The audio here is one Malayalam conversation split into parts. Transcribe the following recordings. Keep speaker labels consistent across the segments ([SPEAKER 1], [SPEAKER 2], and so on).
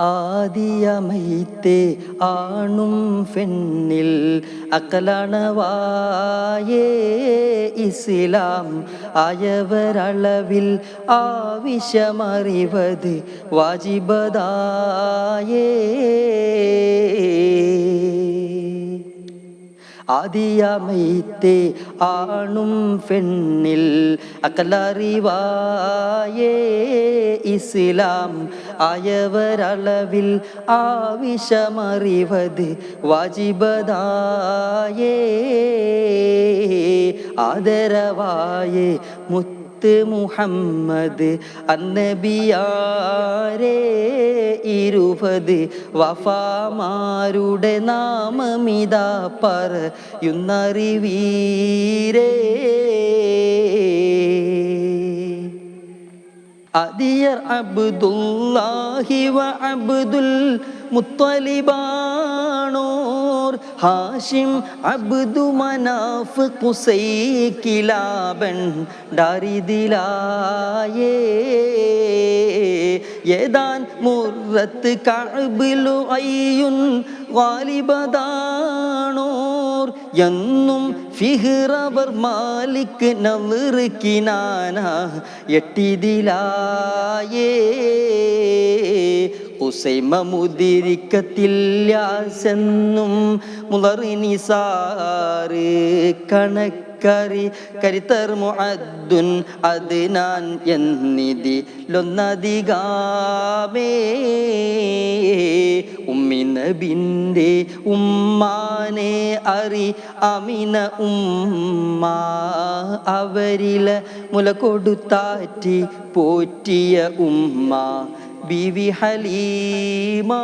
[SPEAKER 1] ஆதியமைத்தே ஆணும் பெண்ணில் அக்கலானவாயே இஸ்லாம். ஆயவரளவில் ஆவிஷமறிவது வாஜிபதாயே. ஆதியமைத்தே ஆணும் பெண்ணில் அகலறிவாயே இஸ்லாம். ஆயவரளவில் ஆவிஷமறிவது வாஜிபதாயே. ஆதரவாயே முத்து മുത്ത് മുഹമ്മദ് അന്നബിയാരേ ഇരുപത് വഫാമാരുടെ നാമമിതാ പറയുന്നറിവീരേ. അദിയർ അബ്ദുല്ലാഹി വ അബ്ദുൽ മുത്തലിബാണോർ ഹാഷിം അബ്ദു മനാഫ് കുസൈ കിലാബൻ ഡാരിദിലായേ ഏതാൻ മുറത്ത് കഅബിലു അയ്യുൻ വാലിബദാണോർ എന്നും ഫിഹ്റവർ മാലിക് നവറ് കിനാന എട്ടിതിലായേ. ഉസൈമ മുതിരിക്കത്തില്ലാസെന്നും മുളറിനിസാറ് കണക്കറി കരിത്തർ മുഅദ്ദുൻ അതിനാൻ എന്നിതി ലൊന്നധികാമേ. ഉമ്മിനബിന്റെ ഉമ്മാനെ അറി അമിന ഉമ്മ അവരില മുല കൊടുത്താറ്റി പോറ്റിയ ഉമ്മ ബിവി ഹലീമ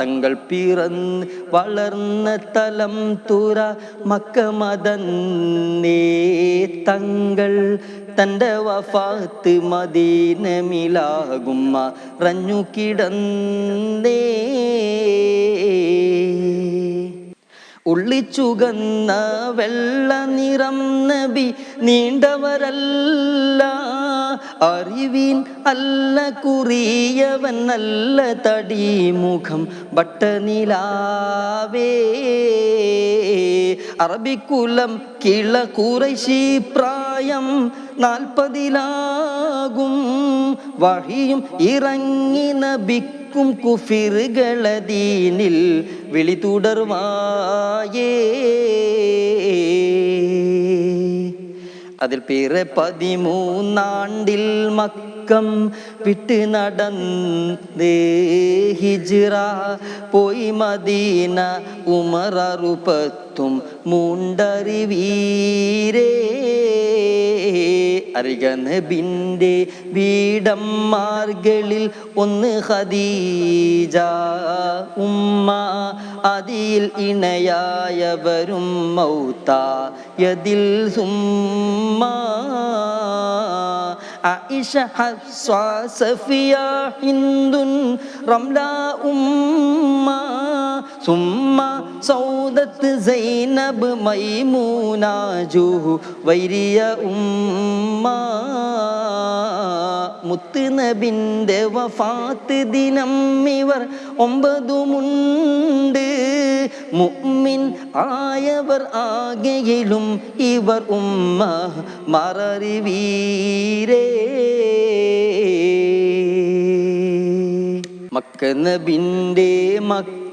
[SPEAKER 1] തങ്ങൾ പിറന്ന് വളർന്ന തലം തുറ മക്കമതന്നേ തങ്ങൾ തന്റെ വഫാത്ത് മദീനമിലാകുമ്മ റഞ്ഞു കിടന്നേ. ഉള്ളിച്ചുകന്ന വെള്ള നിറം നബി നീണ്ടവരല്ല. അറിവിൻ അല്ല കുറിയവൻ നല്ല തടിമുഖം ബട്ടനിലാവേ അറബിക്കുലം കിള കുറശി പ്രായം നാൽപ്പതിലാകും. വഴിയും ഇറങ്ങി നബിക്കും കുഫിറുകളതീനിൽ വിളി തുടർവായേ. അതിൽ പിറ പതിമൂന്നാണ്ടിൽ മക്കം വിട്ട് നടന്ന് ഹിജ്റ. പോയി മദീന മുണ്ടറിവീരേ മൂണ്ടറിവീരേ അരികനബിന്റെ മാർഗളിൽ ഒന്ന് ഹദീജ ഉമ്മ അതിൽ ഇണയായവരും മൗത്ത. യതിൽ സുമ്മ. ആയിഷ حفصة സഫിയ ഹിന്ദുൻ റംല ഉമ്മ. സുമ്മ സൗദത്ത് സൈനബ് മൈമൂന വൈരിയ ഉമ്മ മുത്ത് നബിന്റെ വഫാത്ത് ദിനം ഇവർ ഒമ്പതുമുണ്ട്. മുഅ്മിൻ ആയവർ ആകെയിലും ഇവർ ഉമ്മ മററിവീരേ. മക്ക നബിന്റെ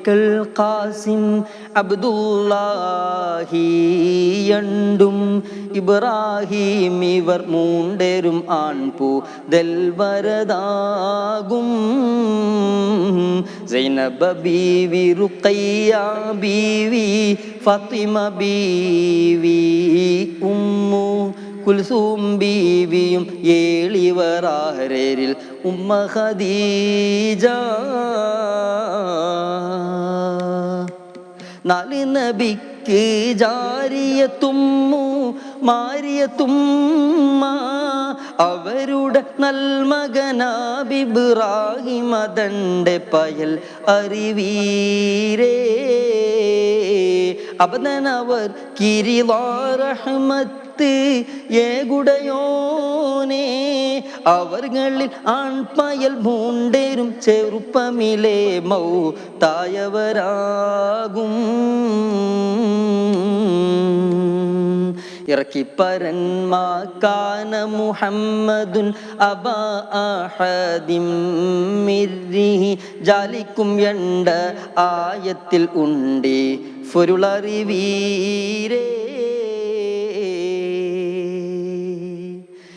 [SPEAKER 1] മക്കൾ ഖാസിം അബ്ദുല്ലാഹിയണ്ടും ഇബ്രാഹിം ഇവർ മൂണ്ടരും ആൺപൂ ദൽവരതാകും. സൈനബ ബീവി റുഖയ്യ ബീവി ഫാത്തിമ ബീവി ഉമ്മു കുൽസൂം ബീവിയും ഏളിവറാരരിൽ ഉമ്മ ഖദീജ. നാല് നബിക്ക് ജാരിയ തുമ്മു മാരിയ തുമ്മ അവരുടെ നൽമകനാബിബ്രാഹിം അതന്റെ പയൽ അറിവീരേ. അബദനവർ കിരിവാറഹ്മത്ത് റഹ്മത്ത് ഏകുടയോനേ അവർകളിൽ ആൺപയൽ മൂണ്ടേരും ചെറുപ്പമിലെ മൗ തായവരാകും ഇറക്കിപ്പരന്മാക്കാന മുഹമ്മദുൻ അബ ജാലിക്കും എണ്ട ആയത്തിൽ ഉണ്ടേ ഫുരുളറിവീരേ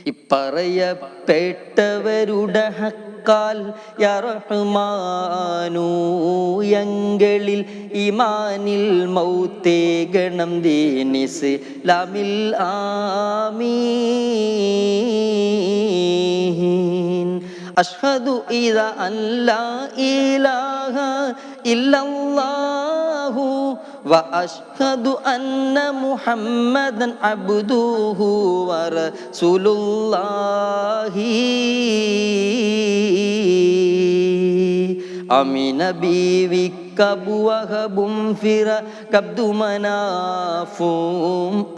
[SPEAKER 1] ഇപ്പറയപ്പെട്ടവരുടെ ഹക്കാൽ യറഹ്മാനു യങ്ങളിൽ ഇമാനിൽ മൗത്തേ ഗണം ദീനിസ് ലാമിൽ ആമീൻ. അഷ്ഹദു ഇദ അല്ലാ ഇലാഹ ഇല്ലല്ലാഹു وأشهد أن محمدا عبده ورسول الله അമിന ബീവിക്കബുവഹബും ഫിറ കബ്ദുമനാഫും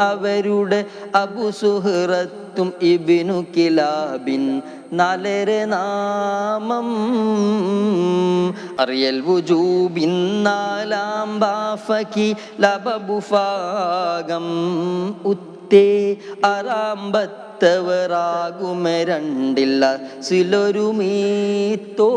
[SPEAKER 1] അവരുടെ അബുസുഹറത്തും ഇബിനു കിലാബിൻ നാലര നാമം അറിയൽ വുജൂബിൻ നാലാം ബാഫക്കി ലബബുഫാഗം ഉത്തേ അറാമ്പത്തവറാകുമ രണ്ടില്ല സിലൊരുമീത്തോ